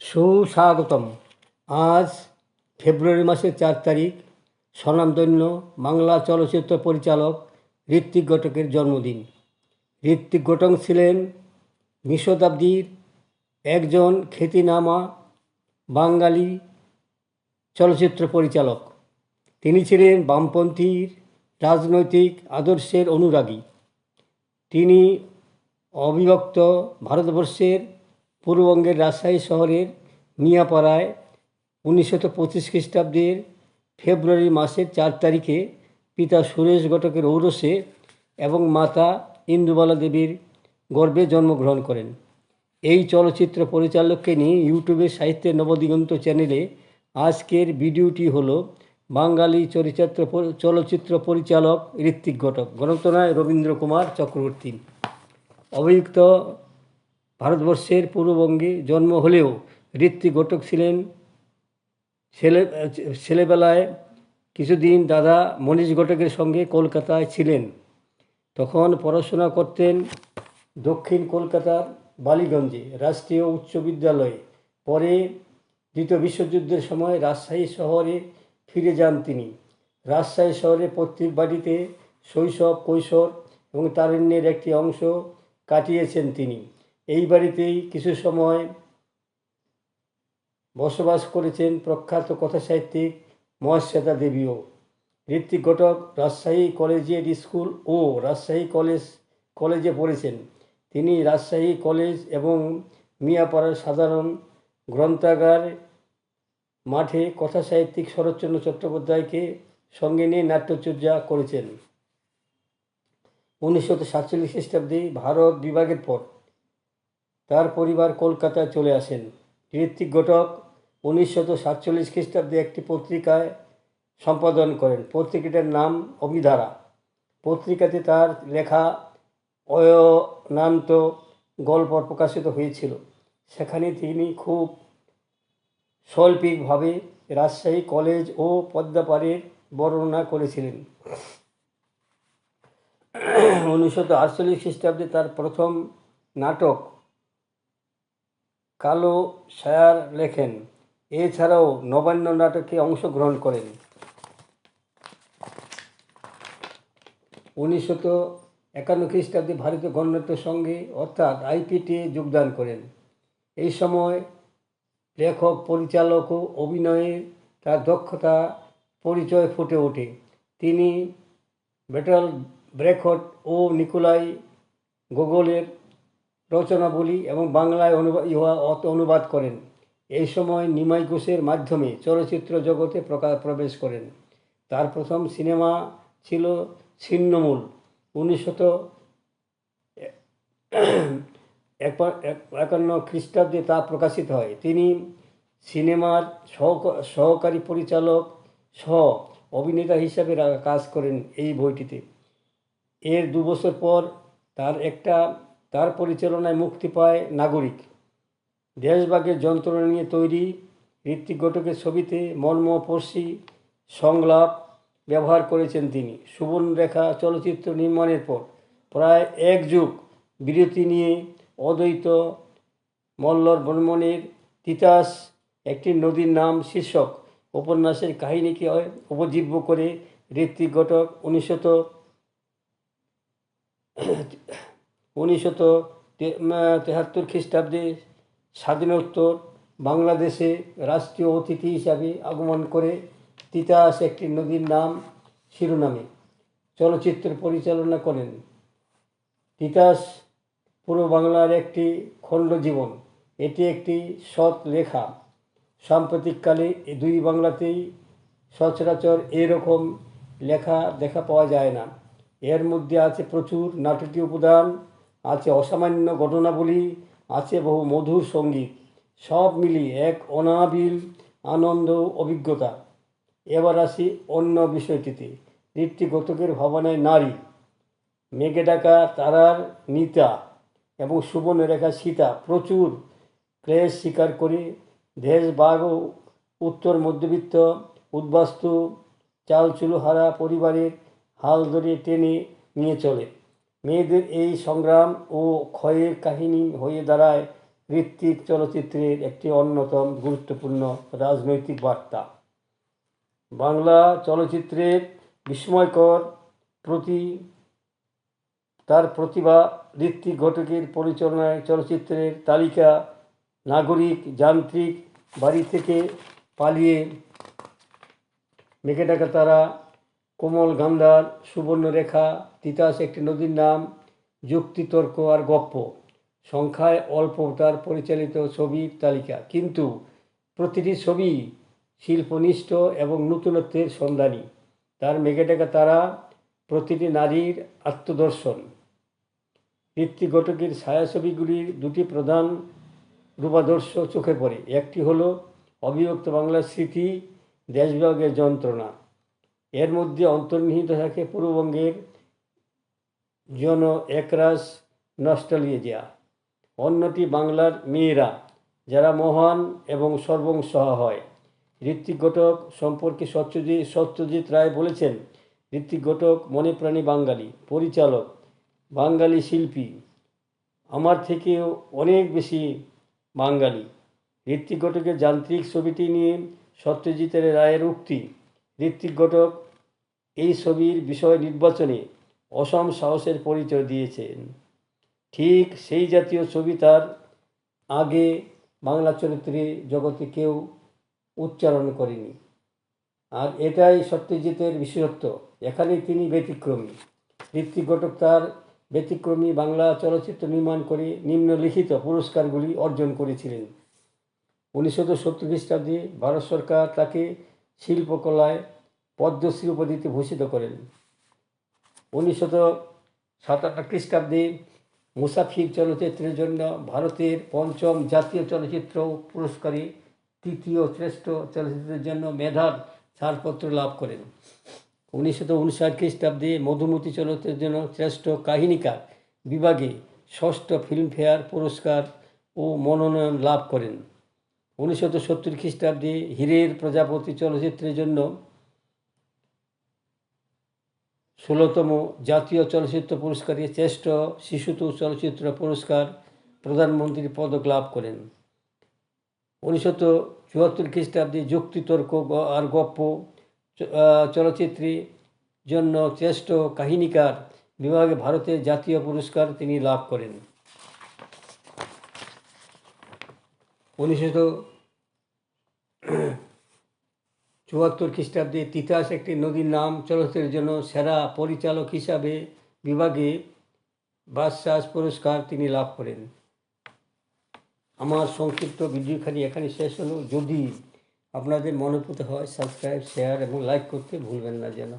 সুস্বাগতম। আজ ফেব্রুয়ারি মাসের চার তারিখ, স্বনামধন্য বাংলা চলচ্চিত্র পরিচালক ঋত্বিক ঘটকের জন্মদিন। ঋত্বিক ঘটক ছিলেন বিশ শতাব্দীর একজন খ্যাতিনামা বাঙালি চলচ্চিত্র পরিচালক। তিনি ছিলেন বামপন্থীর রাজনৈতিক আদর্শের অনুরাগী। তিনি অবিভক্ত ভারতবর্ষের পূর্ববঙ্গের রাজশাহী শহরের মিয়াপাড়ায় উনিশশো পঁচিশ খ্রিস্টাব্দের ফেব্রুয়ারি মাসের চার তারিখে পিতা সুরেশ ঘটকের ঔরসে এবং মাতা ইন্দুবালা দেবীর গর্ভে জন্মগ্রহণ করেন। এই চলচ্চিত্র পরিচালককে নিয়ে ইউটিউবের সাহিত্যের নবদিগন্ত চ্যানেলে আজকের ভিডিওটি হল বাঙালি চলচ্চিত্র চলচ্চিত্র পরিচালক ঋত্বিক ঘটক। গণতনায় রবীন্দ্র কুমার চক্রবর্তী। অভিযুক্ত ভারতবর্ষের পূর্ববঙ্গে জন্ম হলেও ঋত্বিক ঘটক ছিলেন। ছেলে, ছেলেবেলায় কিছুদিন দাদা মনীষ ঘটকের সঙ্গে কলকাতায় ছিলেন। তখন পড়াশোনা করতেন দক্ষিণ কলকাতার বালিগঞ্জে, রাষ্ট্রীয় উচ্চ বিদ্যালয়ে। পরে দ্বিতীয় বিশ্বযুদ্ধের সময় রাজশাহী শহরে ফিরে যান তিনি। রাজশাহী শহরে প্রত্যেক বাড়িতে শৈশব, কৈশোর এবং তারুণ্যের একটি অংশ কাটিয়েছেন তিনি। এই বাড়িতেই কিছু সময় বসবাস করেছেন প্রখ্যাত কথাসাহিত্যিক মহাশ্বেতা দেবীও। ঋত্বিক ঘটক রাজশাহী কলেজিয়েট স্কুল ও রাজশাহী কলেজ, কলেজে পড়েছেন। তিনি রাজশাহী কলেজ এবং মিয়াপাড়ার সাধারণ গ্রন্থাগার মাঠে কথাসাহিত্যিক শরৎচন্দ্র চট্টোপাধ্যায়কে সঙ্গে নিয়ে নাট্যচর্যা করেছেন। উনিশশো সাতচল্লিশ খ্রিস্টাব্দে ভারত বিভাগের পর তার পরিবার কলকাতায় চলে আসেন। ঋত্বিক ঘটক উনিশশো সাতচল্লিশ খ্রিস্টাব্দে একটি পত্রিকায় সম্পাদন করেন। পত্রিকাটার নাম অভিধারা। পত্রিকাতে তার লেখা অয়নান্ত গল্প প্রকাশিত হয়েছিল। সেখানে তিনি খুব শৈল্পিকভাবে রাজশাহী কলেজ ও পদ্মাপাড়ের বর্ণনা করেছিলেন। উনিশশো আটচল্লিশ খ্রিস্টাব্দে তার প্রথম নাটক কালো শায়ার লেখেন, এছাড়াও নবান্ন নাটকে অংশগ্রহণ করেন। উনিশশো একান্ন খ্রিস্টাব্দে ভারতীয় গণনাট্য সঙ্গে অর্থাৎ আইপিটি যোগদান করেন। এই সময় লেখক, পরিচালক ও অভিনয়ে তার দক্ষতা, পরিচয় ফুটে ওঠে। তিনি বেটল ব্রেকট ও নিকোলাই গোগলের রচনাবলী এবং বাংলায় অনুবাদ ইহা অনুবাদ করেন। এই সময় নিমাই ঘোষের মাধ্যমে চলচ্চিত্র জগতে প্রবেশ করেন। তার প্রথম সিনেমা ছিল ছিন্নমূল। উনিশশত একান্ন খ্রিস্টাব্দে তা প্রকাশিত হয়। তিনি সিনেমার সহকারী পরিচালক সহ অভিনেতা হিসাবে কাজ করেন এই বইটিতে। এর দু বছর পর তার একটা তার পরিচালনায় মুক্তি পায় নাগরিক। দেশভাগের যন্ত্রণা নিয়ে তৈরি ঋত্বিক ঘটকের ছবিতে মর্মপর্শী সংলাপ ব্যবহার করেছেন তিনি। সুবর্ণরেখা চলচ্চিত্র নির্মাণের পর প্রায় এক যুগ বিরতি নিয়ে অদ্বৈত মল্লর বর্মনের তিতাস একটি নদীর নাম শীর্ষক উপন্যাসের কাহিনীকে উপজীব্য করে ঋত্বিক ঘটক উনিশশত উনিশশত তেহাত্তর খ্রিস্টাব্দে স্বাধীনোত্তর বাংলাদেশে রাষ্ট্রীয় অতিথি হিসাবে আগমন করে তিতাস একটি নদীর নাম শিরোনামে চলচ্চিত্র পরিচালনা করেন। তিতাস পূর্ব বাংলার একটি খণ্ড জীবন। এটি একটি সৎ লেখা। সাম্প্রতিককালে দুই বাংলাতেই সচরাচর এরকম লেখা দেখা পাওয়া যায় না। এর মধ্যে আছে প্রচুর নাটকীয় উপাদান আছে অসামান্য ঘটনাবলী, আছে বহু মধুর সংগীত। সব মিলিয়ে এক অনাবিল আনন্দ অভিজ্ঞতা। এবার আসি অন্য বিষয়টিতে। ঋত্বিক ঘটকের ভাবনায় নারী। মেঘে ডাকা তারার নিতা এবং সুবর্ণরেখা সীতা প্রচুর ক্লেশ স্বীকার করে দেশ ও উত্তর মধ্যবিত্ত উদ্বাস্তু চালচুলোহারা পরিবারের হাল ধরে টেনে নিয়ে চলে। মেয়েদের এই সংগ্রাম ও ক্ষয়ের কাহিনী হয়ে দাঁড়ায় ঋত্বিক চলচ্চিত্রের একটি অন্যতম গুরুত্বপূর্ণ রাজনৈতিক বার্তা। বাংলা চলচ্চিত্রের বিস্ময়কর প্রতি, তার প্রতিভা ঋত্বিক ঘটকের পরিচালনায় চলচ্চিত্রের তালিকা নাগরিক যান্ত্রিক বাড়ি থেকে পালিয়ে মেঘে ডাকা তারা কোমল গান্ধার সুবর্ণরেখা, তিতাস একটি নদীর নাম, যুক্তিতর্ক আর গপ্প। সংখ্যায় অল্প তার পরিচালিত ছবির তালিকা। কিন্তু প্রতিটি ছবি শিল্পনিষ্ঠ এবং নতুনত্বের সন্ধানী। তার মেঘে ডাকা তারা প্রতিটি নারীর আত্মদর্শন। ঋত্বিক ঘটকের ছায়াছবিগুলির দুটি প্রধান রূপাদর্শ চোখে পড়ে। একটি হলো অবিভক্ত বাংলার স্মৃতি দেশবিভাগের যন্ত্রণা। এর মধ্যে অন্তর্নিহিত থাকে পূর্ববঙ্গের জন একরাস নস্টালিয়া অন্যটি বাংলার মেয়েরা যারা মহান এবং সর্বংসহা হয়। ঋত্বিক ঘটক সম্পর্কে সত্যজিৎ সত্যজিৎ রায় বলেছেন, ঋত্বিক ঘটক মনে প্রাণী বাঙালি, পরিচালক, বাঙালি শিল্পী। আমার থেকেও অনেক বেশি বাঙালি। ঋত্বিক ঘটকের যান্ত্রিক ছবিটি নিয়ে সত্যজিতের রায়ের উক্তি। ঋত্বিক ঘটক এই ছবির বিষয় নির্বাচনে অসম সাহসের পরিচয় দিয়েছেন। ঠিক সেই জাতীয় ছবি তার আগে বাংলা চরিত্রে জগতে কেউ উচ্চারণ করেনি। আর এটাই সত্যজিতের বিশেষত্ব, এখানেই তিনি ব্যতিক্রমী। ঋত্বিক ঘটক তার ব্যতিক্রমী বাংলা চলচ্চিত্র নির্মাণ করে নিম্নলিখিত পুরস্কারগুলি অর্জন করেছিলেন। উনিশশো সত্তর খ্রিস্টাব্দে ভারত সরকার তাকে শিল্পকলায় পদ্মশ্রী উপাধিতে ভূষিত করেন। উনিশশত সাতান্ন খ্রিস্টাব্দে মুসাফির চলচ্চিত্রের জন্য ভারতের পঞ্চম জাতীয় চলচ্চিত্র পুরস্কারে তৃতীয় শ্রেষ্ঠ চলচ্চিত্রের জন্য মেধার ছাড়পত্র লাভ করেন। উনিশশো উনষাট খ্রিস্টাব্দে মধুমতি চলচ্চিত্রের জন্য শ্রেষ্ঠ কাহিনীকার বিভাগে ষষ্ঠ ফিল্মফেয়ার পুরস্কার ও মনোনয়ন লাভ করেন। উনিশশো সত্তর খ্রিস্টাব্দে হীরের প্রজাপতি চলচ্চিত্রের জন্য ষোলোতম জাতীয় চলচ্চিত্র পুরস্কারে শ্রেষ্ঠ শিশুতো চলচ্চিত্র পুরস্কার প্রধানমন্ত্রীর পদক লাভ করেন। উনিশশো চুয়াত্তর খ্রিস্টাব্দে যুক্তিতর্ক আর গপ্প চলচ্চিত্রে জন্য শ্রেষ্ঠ কাহিনীকার বিভাগে ভারতের জাতীয় পুরস্কার তিনি লাভ করেন। উনিশশো চুয়াত্তর খ্রিস্টাব্দে তিতাস একটি নদীর নাম চলচ্চিত্রের জন্য সেরা পরিচালক হিসাবে বিভাগে বাদশাহ পুরস্কার তিনি লাভ করেন। আমার সংক্ষিপ্ত ভিডিওখানি এখানে শেষ হলো। যদি আপনাদের মনে হয় সাবস্ক্রাইব শেয়ার এবং লাইক করতে ভুলবেন না যেন।